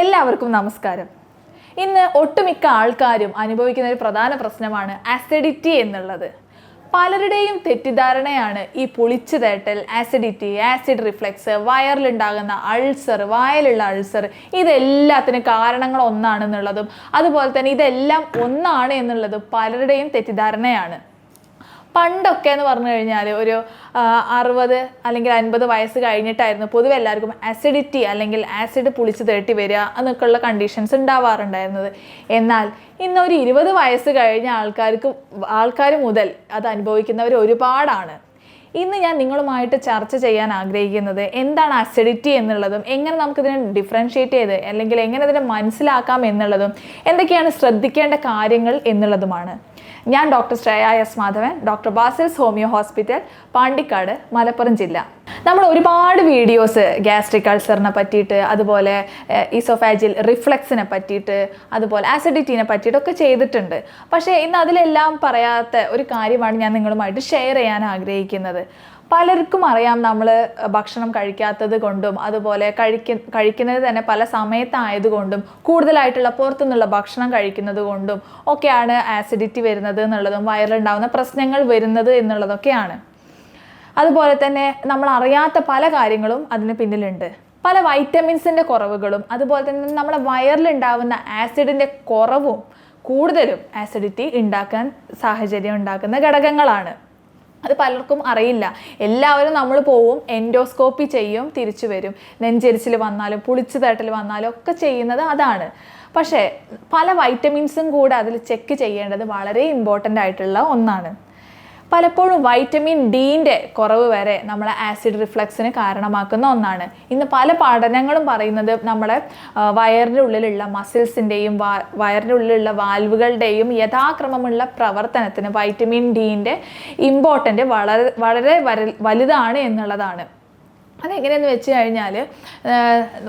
എല്ലാവർക്കും നമസ്കാരം. ഇന്ന് ഒട്ടുമിക്ക ആൾക്കാരും അനുഭവിക്കുന്ന ഒരു പ്രധാന പ്രശ്നമാണ് ആസിഡിറ്റി എന്നുള്ളത്. പലരുടെയും തെറ്റിദ്ധാരണയാണ് ഈ പൊളിച്ചു തേട്ടൽ ആസിഡിറ്റി ആസിഡ് റിഫ്ലെക്സ് വയറിലുണ്ടാകുന്ന അൾസർ വായലുള്ള അൾസർ ഇതെല്ലാത്തിനും കാരണങ്ങൾ ഒന്നാണെന്നുള്ളതും അതുപോലെ തന്നെ ഇതെല്ലാം ഒന്നാണ് എന്നുള്ളതും പലരുടെയും തെറ്റിദ്ധാരണയാണ്. പണ്ടൊക്കെ എന്ന് പറഞ്ഞു കഴിഞ്ഞാൽ ഒരു അറുപത് അല്ലെങ്കിൽ അൻപത് വയസ്സ് കഴിഞ്ഞിട്ടായിരുന്നു പൊതുവെ എല്ലാവർക്കും ആസിഡിറ്റി അല്ലെങ്കിൽ ആസിഡ് പുളിച്ച് തേട്ടി വരിക എന്നൊക്കെയുള്ള കണ്ടീഷൻസ് ഉണ്ടാവാറുണ്ടായിരുന്നത്. എന്നാൽ ഇന്ന് ഒരു ഇരുപത് വയസ്സ് കഴിഞ്ഞ ആൾക്കാർക്ക് ആൾക്കാർ മുതൽ അത് അനുഭവിക്കുന്നവർ ഒരുപാടാണ്. ഇന്ന് ഞാൻ നിങ്ങളുമായിട്ട് ചർച്ച ചെയ്യാൻ ആഗ്രഹിക്കുന്നത് എന്താണ് അസിഡിറ്റി എന്നുള്ളതും എങ്ങനെ നമുക്കിതിനെ ഡിഫറൻഷ്യേറ്റ് ചെയ്ത് അല്ലെങ്കിൽ എങ്ങനെ ഇതിനെ മനസ്സിലാക്കാം എന്നുള്ളതും എന്തൊക്കെയാണ് ശ്രദ്ധിക്കേണ്ട കാര്യങ്ങൾ എന്നുള്ളതുമാണ്. ഞാൻ doctor Shreya S Madhavan doctor Basils homeo hospital Pandikkad Malappuram ജില്ല. നമ്മൾ ഒരുപാട് വീഡിയോസ് ഗ്യാസ്ട്രിക് അൾസറിനെ പറ്റിയിട്ട് അതുപോലെ ഈസോഫാജിൽ റിഫ്ലക്സിനെ പറ്റിയിട്ട് അതുപോലെ ആസിഡിറ്റിനെ പറ്റിയിട്ടൊക്കെ ചെയ്തിട്ടുണ്ട്. പക്ഷേ ഇന്ന് അതിലെല്ലാം പറയാത്ത ഒരു കാര്യമാണ് ഞാൻ നിങ്ങളുമായിട്ട് ഷെയർ ചെയ്യാൻ ആഗ്രഹിക്കുന്നത്. പലർക്കും അറിയാം നമ്മൾ ഭക്ഷണം കഴിക്കാത്തത് കൊണ്ടും അതുപോലെ കഴിക്ക കഴിക്കുന്നത് തന്നെ പല സമയത്തായതുകൊണ്ടും കൂടുതലായിട്ടുള്ള പുറത്തുനിന്നുള്ള ഭക്ഷണം കഴിക്കുന്നത് കൊണ്ടും ഒക്കെയാണ് ആസിഡിറ്റി വരുന്നത് എന്നുള്ളതും വയറിലുണ്ടാകുന്ന പ്രശ്നങ്ങൾ വരുന്നത് എന്നുള്ളതൊക്കെയാണ്. അതുപോലെ തന്നെ നമ്മൾ അറിയാത്ത പല കാര്യങ്ങളും അതിന് പിന്നിലുണ്ട്. പല വൈറ്റമിൻസിന്റെ കുറവുകളും അതുപോലെ തന്നെ നമ്മുടെ വയറിലുണ്ടാവുന്ന ആസിഡിന്റെ കുറവും കൂടുതലും ആസിഡിറ്റി ഉണ്ടാക്കാൻ സാഹചര്യം ഉണ്ടാക്കുന്ന ഘടകങ്ങളാണ്. അത് പലർക്കും അറിയില്ല. എല്ലാവരും നമ്മൾ പോവും എൻഡോസ്കോപ്പി ചെയ്യും തിരിച്ചു വരും. നെഞ്ചെരിച്ചിൽ വന്നാലും പുളിച്ചു തട്ടൽ വന്നാലും ഒക്കെ ചെയ്യുന്നത് അതാണ്. പക്ഷേ പല വൈറ്റമിൻസും കൂടെ അതിൽ ചെക്ക് ചെയ്യേണ്ടത് വളരെ ഇമ്പോർട്ടന്റ് ആയിട്ടുള്ള ഒന്നാണ്. പലപ്പോഴും വൈറ്റമിൻ ഡീന്റെ കുറവ് വരെ നമ്മളെ ആസിഡ് റിഫ്ലക്സിന് കാരണമാക്കുന്ന ഒന്നാണ്. ഇന്ന് പല പഠനങ്ങളും പറയുന്നത് നമ്മുടെ വയറിന്റെ ഉള്ളിലുള്ള മസിൽസിന്റെയും വയറിന്റെ ഉള്ളിലുള്ള വാൽവുകളുടെയും യഥാക്രമമുള്ള പ്രവർത്തനത്തിന് വൈറ്റമിൻ ഡീന്റെ ഇമ്പോർട്ടന്റ് വളരെ വളരെ വലുതാണ് എന്നുള്ളതാണ്. അതെങ്ങനെയെന്ന് വെച്ച് കഴിഞ്ഞാൽ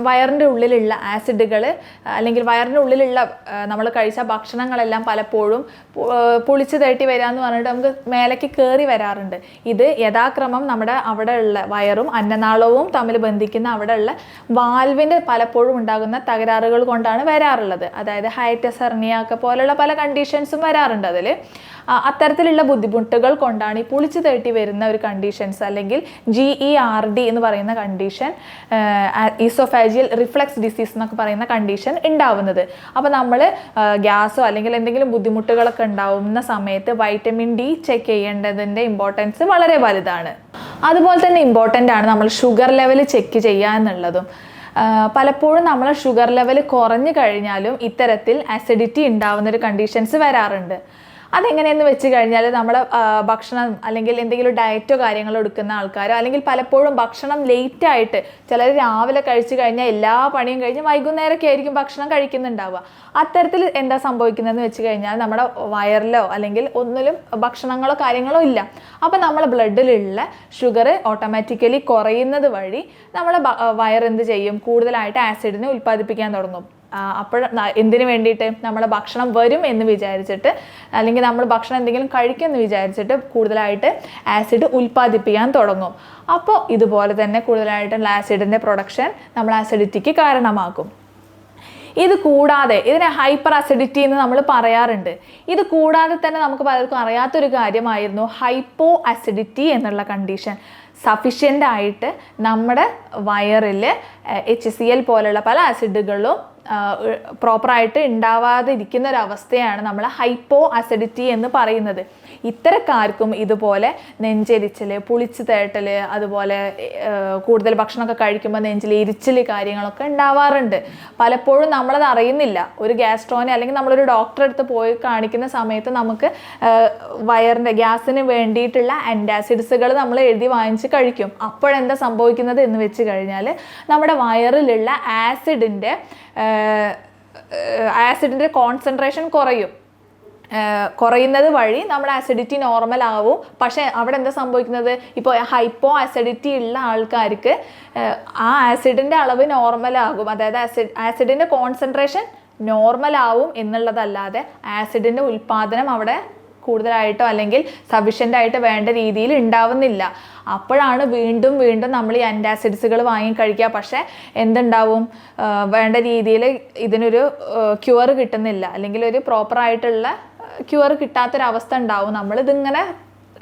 വയറിന്റെ ഉള്ളിലുള്ള ആസിഡുകൾ അല്ലെങ്കിൽ വയറിന്റെ ഉള്ളിലുള്ള നമ്മൾ കഴിച്ച ഭക്ഷണങ്ങളെല്ലാം പലപ്പോഴും പുളിച്ച് തേട്ടി വരാമെന്ന് പറഞ്ഞിട്ട് നമുക്ക് മേലേക്ക് കയറി വരാറുണ്ട്. ഇത് യഥാക്രമം നമ്മുടെ അവിടെ ഉള്ള വയറും അന്നനാളവും തമ്മിൽ ബന്ധിക്കുന്ന അവിടെയുള്ള വാൽവിന്റെ പലപ്പോഴും ഉണ്ടാകുന്ന തകരാറുകൾ കൊണ്ടാണ് വരാറുള്ളത്. അതായത് ഹൈറ്റസ് ഒക്കെ പോലുള്ള പല കണ്ടീഷൻസും വരാറുണ്ട് അതിൽ അത്തരത്തിലുള്ള ബുദ്ധിമുട്ടുകൾ കൊണ്ടാണ് ഈ പുളിച്ചു തേട്ടി വരുന്ന ഒരു കണ്ടീഷൻസ് അല്ലെങ്കിൽ ജി ഇ ആർ ഡി എന്ന് പറയുന്ന കണ്ടീഷൻ ഈസോഫാജിയൽ റിഫ്ലക്സ് ഡിസീസ് എന്നൊക്കെ പറയുന്ന കണ്ടീഷൻ ഉണ്ടാവുന്നത്. അപ്പോൾ നമ്മൾ ഗ്യാസോ അല്ലെങ്കിൽ എന്തെങ്കിലും ബുദ്ധിമുട്ടുകളൊക്കെ ഉണ്ടാവുന്ന സമയത്ത് വൈറ്റമിൻ ഡി ചെക്ക് ചെയ്യേണ്ടതിന്റെ ഇമ്പോർട്ടൻസ് വളരെ വലുതാണ്. അതുപോലെ തന്നെ ഇമ്പോർട്ടന്റ് ആണ് നമ്മൾ ഷുഗർ ലെവൽ ചെക്ക് ചെയ്യുക എന്നുള്ളതും. പലപ്പോഴും നമ്മൾ ഷുഗർ ലെവൽ കുറഞ്ഞു കഴിഞ്ഞാലും ഇത്തരത്തിൽ അസിഡിറ്റി ഉണ്ടാവുന്ന ഒരു കണ്ടീഷൻസ് വരാറുണ്ട്. അതെങ്ങനെയെന്ന് വെച്ച് കഴിഞ്ഞാൽ നമ്മുടെ ഭക്ഷണം അല്ലെങ്കിൽ എന്തെങ്കിലും ഡയറ്റോ കാര്യങ്ങളോ എടുക്കുന്ന ആൾക്കാരോ അല്ലെങ്കിൽ പലപ്പോഴും ഭക്ഷണം ലേറ്റ് ആയിട്ട് ചിലർ രാവിലെ കഴിച്ചു കഴിഞ്ഞാൽ എല്ലാ പണിയും കഴിഞ്ഞ് വൈകുന്നേരമൊക്കെ ആയിരിക്കും ഭക്ഷണം കഴിക്കുന്നുണ്ടാവുക. അത്തരത്തിൽ എന്താ സംഭവിക്കുന്നതെന്ന് വെച്ച് കഴിഞ്ഞാൽ നമ്മുടെ വയറിലോ അല്ലെങ്കിൽ ഒന്നിലും ഭക്ഷണങ്ങളോ കാര്യങ്ങളോ ഇല്ല. അപ്പോൾ നമ്മുടെ ബ്ലഡിലുള്ള ഷുഗർ ഓട്ടോമാറ്റിക്കലി കുറയുന്നത് വഴി നമ്മുടെ എന്ത് ചെയ്യും? കൂടുതലായിട്ട് ആസിഡിനെ ഉൽപ്പാദിപ്പിക്കാൻ തുടങ്ങും. അപ്പോൾ എന്തിനു വേണ്ടിയിട്ട് നമ്മളെ ഭക്ഷണം വരും എന്ന് വിചാരിച്ചിട്ട് അല്ലെങ്കിൽ നമ്മൾ ഭക്ഷണം എന്തെങ്കിലും കഴിക്കുമെന്ന് വിചാരിച്ചിട്ട് കൂടുതലായിട്ട് ആസിഡ് ഉൽപ്പാദിപ്പിക്കാൻ തുടങ്ങും. അപ്പോൾ ഇതുപോലെ തന്നെ കൂടുതലായിട്ടുള്ള ആസിഡിന്റെ പ്രൊഡക്ഷൻ നമ്മൾ ആസിഡിറ്റിക്ക് കാരണമാക്കും. ഇത് കൂടാതെ ഇതിനെ ഹൈപ്പർ അസിഡിറ്റി എന്ന് നമ്മൾ പറയാറുണ്ട്. ഇത് കൂടാതെ തന്നെ നമുക്ക് പലർക്കും അറിയാത്തൊരു കാര്യമായിരുന്നു ഹൈപ്പോ അസിഡിറ്റി എന്നുള്ള കണ്ടീഷൻ സഫിഷ്യന്റ് ആയിട്ട് നമ്മുടെ വയറിൽ എച്ച് സി എൽ പോലുള്ള പല ആസിഡുകളും പ്രോപ്പറായിട്ട് ഉണ്ടാവാതിരിക്കുന്ന ഒരു അവസ്ഥയാണ് നമ്മൾ ഹൈപ്പോ അസിഡിറ്റി എന്ന് പറയുന്നത്. ഇത്തരക്കാർക്കും ഇതുപോലെ നെഞ്ചെരിച്ചൽ പുളിച്ചു തേട്ടൽ അതുപോലെ കൂടുതൽ ഭക്ഷണമൊക്കെ കഴിക്കുമ്പോൾ നെഞ്ചിൽ എരിച്ചിൽ കാര്യങ്ങളൊക്കെ ഉണ്ടാവാറുണ്ട് പലപ്പോഴും നമ്മളത് അറിയുന്നില്ല. ഒരു ഗ്യാസ്ട്രോനെ അല്ലെങ്കിൽ നമ്മളൊരു ഡോക്ടറെ അടുത്ത് പോയി കാണിക്കുന്ന സമയത്ത് നമുക്ക് വയറിന്റെ ഗ്യാസിന് വേണ്ടിയിട്ടുള്ള ആന്റാസിഡ്സുകൾ നമ്മൾ എഴുതി വാങ്ങിച്ച് കഴിക്കും. അപ്പോഴെന്താ സംഭവിക്കുന്നത് എന്ന് വെച്ച് കഴിഞ്ഞാൽ നമ്മുടെ വയറിലുള്ള ആസിഡിന്റെ ആസിഡിന്റെ കോൺസെൻട്രേഷൻ കുറയും. കുറയുന്നത് വഴി നമ്മുടെ ആസിഡിറ്റി നോർമൽ ആവും. പക്ഷേ അവിടെ എന്താ സംഭവിക്കുന്നത്? ഇപ്പോൾ ഹൈപ്പോ ആസിഡിറ്റി ഉള്ള ആൾക്കാർക്ക് ആ ആസിഡിന്റെ അളവ് നോർമൽ ആകും. അതായത് ആസിഡ് ആസിഡിന്റെ കോൺസെൻട്രേഷൻ നോർമൽ ആവും എന്നുള്ളതല്ലാതെ ആസിഡിന്റെ ഉൽപ്പാദനം അവിടെ കൂടുതലായിട്ടോ അല്ലെങ്കിൽ സഫീഷ്യന്റ് ആയിട്ട് വേണ്ട രീതിയിൽ ഉണ്ടാവുന്നില്ല. അപ്പോഴാണ് വീണ്ടും വീണ്ടും നമ്മൾ ഈ ആന്റാസിഡ്സുകൾ വാങ്ങി കഴിക്കുക. പക്ഷേ എന്തുണ്ടാവും? വേണ്ട രീതിയിൽ ഇതിനൊരു ക്യൂർ കിട്ടുന്നില്ല. അല്ലെങ്കിൽ ഒരു പ്രോപ്പറായിട്ടുള്ള ക്യൂർ കിട്ടാത്തൊരവസ്ഥ ഉണ്ടാവും. നമ്മളിതിങ്ങനെ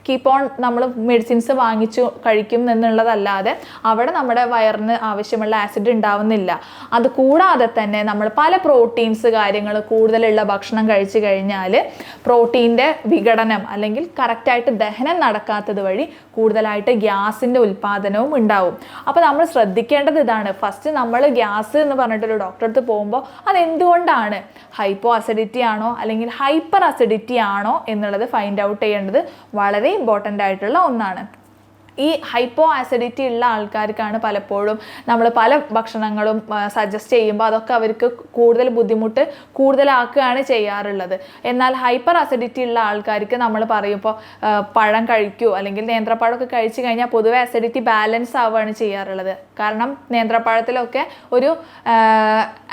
കീപ്പ് ഓൺ നമ്മൾ മെഡിസിൻസ് വാങ്ങിച്ചു കഴിക്കും എന്നുള്ളതല്ലാതെ അവിടെ നമ്മുടെ വയറിന് ആവശ്യമുള്ള ആസിഡ് ഉണ്ടാവുന്നില്ല. അത് കൂടാതെ തന്നെ നമ്മൾ പല പ്രോട്ടീൻസ് കാര്യങ്ങൾ കൂടുതലുള്ള ഭക്ഷണം കഴിച്ചു കഴിഞ്ഞാൽ പ്രോട്ടീന്റെ വിഘടനം അല്ലെങ്കിൽ കറക്റ്റായിട്ട് ദഹനം നടക്കാത്തത് വഴി കൂടുതലായിട്ട് ഗ്യാസിന്റെ ഉൽപ്പാദനവും ഉണ്ടാവും. അപ്പോൾ നമ്മൾ ശ്രദ്ധിക്കേണ്ടത് ഇതാണ്. ഫസ്റ്റ് നമ്മൾ ഗ്യാസ് എന്ന് പറഞ്ഞിട്ടൊരു ഡോക്ടറെ അടുത്ത് പോകുമ്പോൾ അതെന്തുകൊണ്ടാണ്? ഹൈപ്പോ അസിഡിറ്റി ആണോ അല്ലെങ്കിൽ ഹൈപ്പർ അസിഡിറ്റി ആണോ എന്നുള്ളത് ഫൈൻഡ് ഔട്ട് ചെയ്യേണ്ടത് വളരെ ഇമ്പോർട്ടന്റ് ആയിട്ടുള്ള ഒന്നാണ്. ഈ ഹൈപ്പോ ആസിഡിറ്റി ഉള്ള ആൾക്കാർക്കാണ് പലപ്പോഴും നമ്മൾ പല ഭക്ഷണങ്ങളും സജസ്റ്റ് ചെയ്യുമ്പോൾ അതൊക്കെ അവർക്ക് കൂടുതൽ ബുദ്ധിമുട്ട് കൂടുതലാക്കുകയാണ് ചെയ്യാറുള്ളത്. എന്നാൽ ഹൈപ്പർ ആസിഡിറ്റി ഉള്ള ആൾക്കാർക്ക് നമ്മൾ പറയുമ്പോൾ പഴം കഴിക്കൂ അല്ലെങ്കിൽ നേന്ത്രപ്പഴമൊക്കെ കഴിച്ചു കഴിഞ്ഞാൽ പൊതുവെ ആസിഡിറ്റി ബാലൻസ് ആവുകയാണ് ചെയ്യാറുള്ളത്. കാരണം നേന്ത്രപ്പഴത്തിലൊക്കെ ഒരു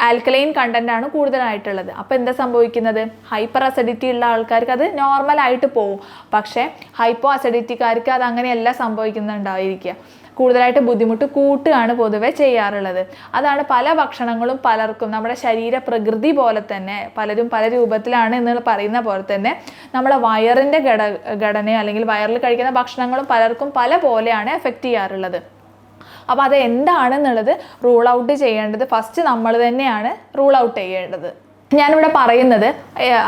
ആൽക്കലൈൻ കണ്ടന്റ് ആണ് കൂടുതലായിട്ടുള്ളത്. അപ്പോൾ എന്താ സംഭവിക്കുന്നത്? ഹൈപ്പർ ആസിഡിറ്റി ഉള്ള ആൾക്കാർക്ക് അത് നോർമലായിട്ട് പോവും. പോകും പക്ഷേ ഹൈപ്പോ അസിഡിറ്റിക്കാർക്ക് അത് അങ്ങനെയല്ല സംഭവിക്കുന്നുണ്ടായിരിക്കുക. കൂടുതലായിട്ട് ബുദ്ധിമുട്ട് കൂട്ടുകയാണ് പൊതുവെ ചെയ്യാറുള്ളത്. അതാണ് പല ഭക്ഷണങ്ങളും പലർക്കും നമ്മുടെ ശരീര പ്രകൃതി പോലെ തന്നെ പലരും പല രൂപത്തിലാണ് എന്ന് പറയുന്ന പോലെ തന്നെ നമ്മുടെ വയറിന്റെ ഘട ഘടനയോ അല്ലെങ്കിൽ വയറിൽ കഴിക്കുന്ന ഭക്ഷണങ്ങളും പലർക്കും പല പോലെയാണ് എഫക്റ്റ് ചെയ്യാറുള്ളത്. അപ്പോൾ അത് എന്താണെന്നുള്ളത് റൂൾ ഔട്ട് ചെയ്യേണ്ടത് ഫസ്റ്റ് നമ്മൾ തന്നെയാണ് റൂൾ ഔട്ട് ചെയ്യേണ്ടത്. ഞാനിവിടെ പറയുന്നത്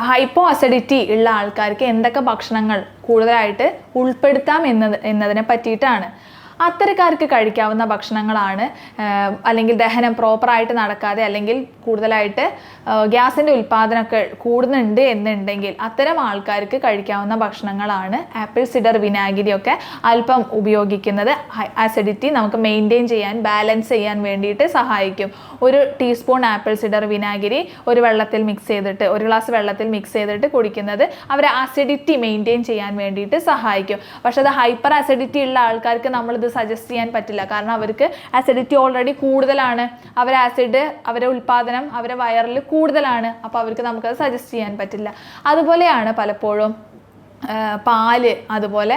ഹൈപ്പോ അസിഡിറ്റി ഉള്ള ആൾക്കാർക്ക് എന്തൊക്കെ ഭക്ഷണങ്ങൾ കൂടുതലായിട്ട് ഉൾപ്പെടുത്താം എന്നത് എന്നതിനെ പറ്റിയിട്ടാണ്. അത്തരക്കാർക്ക് കഴിക്കാവുന്ന ഭക്ഷണങ്ങളാണ് അല്ലെങ്കിൽ ദഹനം പ്രോപ്പറായിട്ട് നടക്കാതെ അല്ലെങ്കിൽ കൂടുതലായിട്ട് ഗ്യാസിന്റെ ഉൽപ്പാദനമൊക്കെ കൂടുന്നുണ്ട് എന്നുണ്ടെങ്കിൽ അത്തരം ആൾക്കാർക്ക് കഴിക്കാവുന്ന ഭക്ഷണങ്ങളാണ് ആപ്പിൾ സിഡർ വിനാഗിരിയൊക്കെ അല്പം ഉപയോഗിക്കുന്നത്. ആസിഡിറ്റി നമുക്ക് മെയിന്റെയിൻ ചെയ്യാൻ ബാലൻസ് ചെയ്യാൻ വേണ്ടിയിട്ട് സഹായിക്കും. ഒരു ടീസ്പൂൺ ആപ്പിൾ സിഡർ വിനാഗിരി ഒരു വെള്ളത്തിൽ മിക്സ് ചെയ്തിട്ട് ഒരു ഗ്ലാസ് വെള്ളത്തിൽ മിക്സ് ചെയ്തിട്ട് കുടിക്കുന്നത് അവരെ ആസിഡിറ്റി മെയിന്റെയിൻ ചെയ്യാൻ വേണ്ടിയിട്ട് സഹായിക്കും. പക്ഷേ അത് ഹൈപ്പർ ആസിഡിറ്റി ഉള്ള ആൾക്കാർക്ക് നമ്മളിത് സജസ്റ്റ് ചെയ്യാൻ പറ്റില്ല. കാരണം അവർക്ക് ആസിഡിറ്റി ഓൾറെഡി കൂടുതലാണ്. അവർ ആസിഡ് അവരെ ഉൽപ്പാദനം അവരെ വയറിൽ കൂടുതലാണ്. അപ്പോൾ അവർക്ക് നമുക്കത് സജസ്റ്റ് ചെയ്യാൻ പറ്റില്ല. അതുപോലെയാണ് പലപ്പോഴും പാൽ അതുപോലെ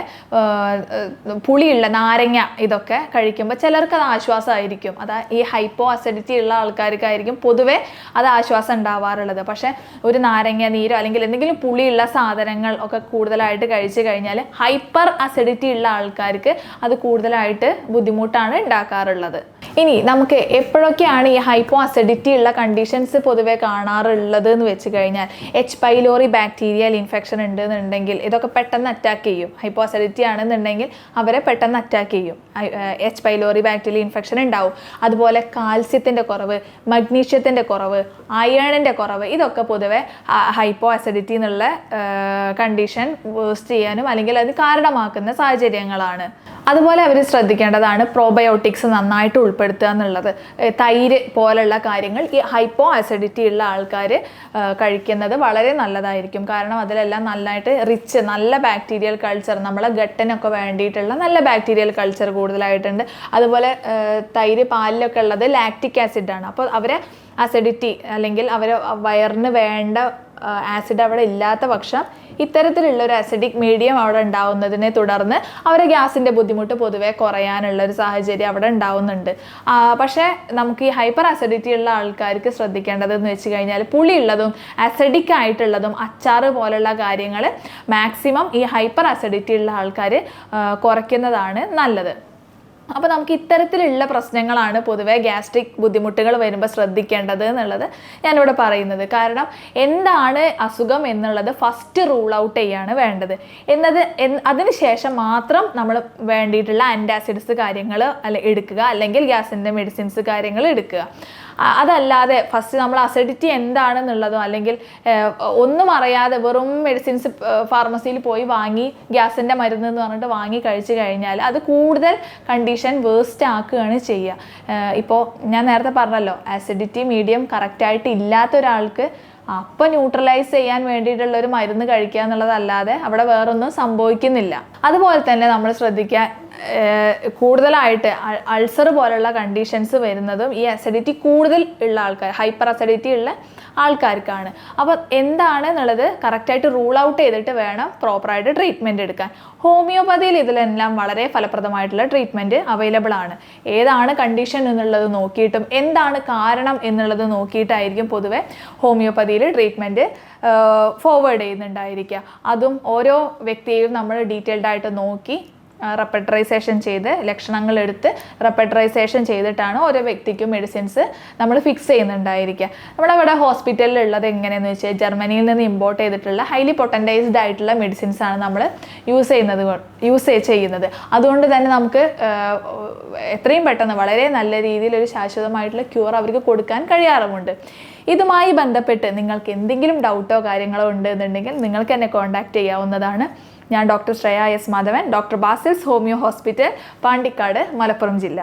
പുളിയുള്ള നാരങ്ങ ഇതൊക്കെ കഴിക്കുമ്പോൾ ചിലർക്ക് അത് ആശ്വാസമായിരിക്കും അതാ ഈ ഹൈപ്പോ അസിഡിറ്റി ഉള്ള ആൾക്കാർക്കായിരിക്കും പൊതുവേ അത് ആശ്വാസം ഉണ്ടാവാറുള്ളത്. പക്ഷേ ഒരു നാരങ്ങ നീരോ അല്ലെങ്കിൽ എന്തെങ്കിലും പുളിയുള്ള സാധനങ്ങൾ ഒക്കെ കൂടുതലായിട്ട് കഴിച്ചു കഴിഞ്ഞാൽ ഹൈപ്പർ അസിഡിറ്റി ഉള്ള ആൾക്കാർക്ക് അത് കൂടുതലായിട്ട് ബുദ്ധിമുട്ടാണ് ഉണ്ടാക്കാറുള്ളത്. ഇനി നമുക്ക് എപ്പോഴൊക്കെയാണ് ഈ ഹൈപ്പോ അസിഡിറ്റി ഉള്ള കണ്ടീഷൻസ് പൊതുവെ കാണാറുള്ളത് എന്ന് വെച്ച് കഴിഞ്ഞാൽ എച്ച് പൈലോറി ബാക്ടീരിയൽ ഇൻഫെക്ഷൻ ഉണ്ടെന്നുണ്ടെങ്കിൽ ഇതൊക്കെ പെട്ടെന്ന് അറ്റാക്ക് ചെയ്യും. ഹൈപ്പോ അസിഡിറ്റി ആണെന്നുണ്ടെങ്കിൽ അവരെ പെട്ടെന്ന് അറ്റാക്ക് ചെയ്യും. എച്ച് പൈലോറി ബാക്ടീരിയൽ ഇൻഫെക്ഷൻ ഉണ്ടാവും. അതുപോലെ കാൽസ്യത്തിന്റെ കുറവ് മഗ്നീഷ്യത്തിന്റെ കുറവ് അയേണിന്റെ കുറവ് ഇതൊക്കെ പൊതുവെ ഹൈപ്പോ അസിഡിറ്റി എന്നുള്ള കണ്ടീഷൻ വേസ്റ്റ് ചെയ്യാനും അല്ലെങ്കിൽ അത് കാരണമാക്കുന്ന സാഹചര്യങ്ങളാണ്. അതുപോലെ അവർ ശ്രദ്ധിക്കേണ്ടതാണ് പ്രോബയോട്ടിക്സ് നന്നായിട്ട് ഉൾപ്പെടുത്തുക എന്നുള്ളത്. തൈര് പോലുള്ള കാര്യങ്ങൾ ഈ ഹൈപ്പോ ആസിഡിറ്റി ഉള്ള ആൾക്കാർ കഴിക്കുന്നത് വളരെ നല്ലതായിരിക്കും. കാരണം അതിലെല്ലാം നന്നായിട്ട് റിച്ച് നല്ല ബാക്ടീരിയൽ കൾച്ചർ നമ്മളെ ഗട്ടനൊക്കെ വേണ്ടിയിട്ടുള്ള നല്ല ബാക്ടീരിയൽ കൾച്ചർ കൂടുതലായിട്ടുണ്ട്. അതുപോലെ തൈര് പാലിലൊക്കെ ഉള്ളത് ലാക്റ്റിക് ആസിഡാണ് അപ്പോൾ അവരെ അസിഡിറ്റി അല്ലെങ്കിൽ അവരെ വയറിന് വേണ്ട ആസിഡ് അവിടെ ഇല്ലാത്ത പക്ഷം ഇത്തരത്തിലുള്ള ഒരു അസിഡിക് മീഡിയം അവിടെ ഉണ്ടാവുന്നതിനെ തുടർന്ന് അവരെ ഗ്യാസിന്റെ ബുദ്ധിമുട്ട് പൊതുവേ കുറയാനുള്ള ഒരു സാഹചര്യം അവിടെ ഉണ്ടാവുന്നുണ്ട്. പക്ഷേ നമുക്ക് ഈ ഹൈപ്പർ അസിഡിറ്റി ഉള്ള ആൾക്കാർക്ക് ശ്രദ്ധിക്കേണ്ടതെന്ന് വെച്ച് കഴിഞ്ഞാൽ പുളിയുള്ളതും അസിഡിക് ആയിട്ടുള്ളതും അച്ചാറ് പോലുള്ള കാര്യങ്ങൾ മാക്സിമം ഈ ഹൈപ്പർ അസിഡിറ്റി ഉള്ള ആൾക്കാർ കുറയ്ക്കുന്നതാണ് നല്ലത്. അപ്പോൾ നമുക്ക് ഇത്തരത്തിലുള്ള പ്രശ്നങ്ങളാണ് പൊതുവെ ഗ്യാസ്ട്രിക് ബുദ്ധിമുട്ടുകൾ വരുമ്പോൾ ശ്രദ്ധിക്കേണ്ടത് എന്നുള്ളത് ഞാനിവിടെ പറയുന്നത്. കാരണം എന്താണ് അസുഖം എന്നുള്ളത് ഫസ്റ്റ് റൂൾ ഔട്ട് ചെയ്യാണ് വേണ്ടത്. എന്നത് എന്ന് അതിനുശേഷം മാത്രം നമ്മൾ വേണ്ടിയിട്ടുള്ള ആന്റാസിഡ്സ് കാര്യങ്ങൾ അല്ല എടുക്കുക. അല്ലെങ്കിൽ ഗ്യാസിന്റെ മെഡിസിൻസ് കാര്യങ്ങൾ എടുക്കുക. അതല്ലാതെ ഫസ്റ്റ് നമ്മൾ അസിഡിറ്റി എന്താണെന്നുള്ളതോ അല്ലെങ്കിൽ ഒന്നും അറിയാതെ വെറും മെഡിസിൻസ് ഫാർമസിയിൽ പോയി വാങ്ങി ഗ്യാസിന്റെ മരുന്ന് എന്ന് പറഞ്ഞിട്ട് വാങ്ങി കഴിച്ചു കഴിഞ്ഞാൽ അത് കൂടുതൽ കണ്ടീഷൻ വേസ്റ്റ് ആക്കുകയാണ് ചെയ്യുക. ഇപ്പോൾ ഞാൻ നേരത്തെ പറഞ്ഞല്ലോ ആസിഡിറ്റി മീഡിയം കറക്റ്റായിട്ട് ഇല്ലാത്ത ഒരാൾക്ക് അപ്പോൾ ന്യൂട്രലൈസ് ചെയ്യാൻ വേണ്ടിയിട്ടുള്ള ഒരു മരുന്ന് കഴിക്കുക എന്നുള്ളതല്ലാതെ അവിടെ വേറൊന്നും സംഭവിക്കുന്നില്ല. അതുപോലെ തന്നെ നമ്മൾ ശ്രദ്ധിക്കുക ഏഹ് കൂടുതലായിട്ട് അൾസർ പോലുള്ള കണ്ടീഷൻസ് വരുന്നതും ഈ അസിഡിറ്റി കൂടുതൽ ഉള്ള ആൾക്കാർ ഹൈപ്പർ അസിഡിറ്റി ഉള്ള ആൾക്കാർക്കാണ്. അപ്പോൾ എന്താണ് എന്നുള്ളത് കറക്റ്റായിട്ട് റൂൾ ഔട്ട് ചെയ്തിട്ട് വേണം പ്രോപ്പറായിട്ട് ട്രീറ്റ്മെന്റ് എടുക്കാൻ. ഹോമിയോപ്പതിയിൽ ഇതിലെല്ലാം വളരെ ഫലപ്രദമായിട്ടുള്ള ട്രീറ്റ്മെന്റ് അവൈലബിൾ ആണ്. ഏതാണ് കണ്ടീഷൻ എന്നുള്ളത് നോക്കിയിട്ടും എന്താണ് കാരണം എന്നുള്ളത് നോക്കിയിട്ടായിരിക്കും പൊതുവെ ഹോമിയോപ്പതിയിൽ ട്രീറ്റ്മെന്റ് ഫോർവേഡ് ചെയ്യുന്നുണ്ടായിരിക്കുക. അതും ഓരോ വ്യക്തിയെയും നമ്മൾ ഡീറ്റെയിൽഡായിട്ട് നോക്കി റെപ്പട്രൈസേഷൻ ചെയ്ത് ലക്ഷണങ്ങൾ എടുത്ത് റെപ്പറ്ററൈസേഷൻ ചെയ്തിട്ടാണ് ഓരോ വ്യക്തിക്കും മെഡിസിൻസ് നമ്മൾ ഫിക്സ് ചെയ്യുന്നുണ്ടായിരിക്കുക. നമ്മുടെ ഇവിടെ ഹോസ്പിറ്റലിൽ ഉള്ളത് എങ്ങനെയെന്ന് വെച്ചാൽ ജർമ്മനിയിൽ നിന്ന് ഇമ്പോർട്ട് ചെയ്തിട്ടുള്ള ഹൈലി പൊട്ടന്റൈസ്ഡ് ആയിട്ടുള്ള മെഡിസിൻസ് ആണ് നമ്മൾ യൂസ് ചെയ്യുന്നത് യൂസ് ചെയ്യുന്നത്. അതുകൊണ്ട് തന്നെ നമുക്ക് എത്രയും പെട്ടെന്ന് വളരെ നല്ല രീതിയിൽ ഒരു ശാശ്വതമായിട്ടുള്ള ക്യൂർ അവർക്ക് കൊടുക്കാൻ കഴിയാറുമുണ്ട്. ഇതുമായി ബന്ധപ്പെട്ട് നിങ്ങൾക്ക് എന്തെങ്കിലും ഡൗട്ടോ കാര്യങ്ങളോ ഉണ്ട് എന്നുണ്ടെങ്കിൽ നിങ്ങൾക്ക് എന്നെ കോൺടാക്റ്റ് ചെയ്യാവുന്നതാണ്. ഞാൻ doctor Shreya S Madhavan doctor Basils homeo hospital Pandikkad Malappuram ജില്ല.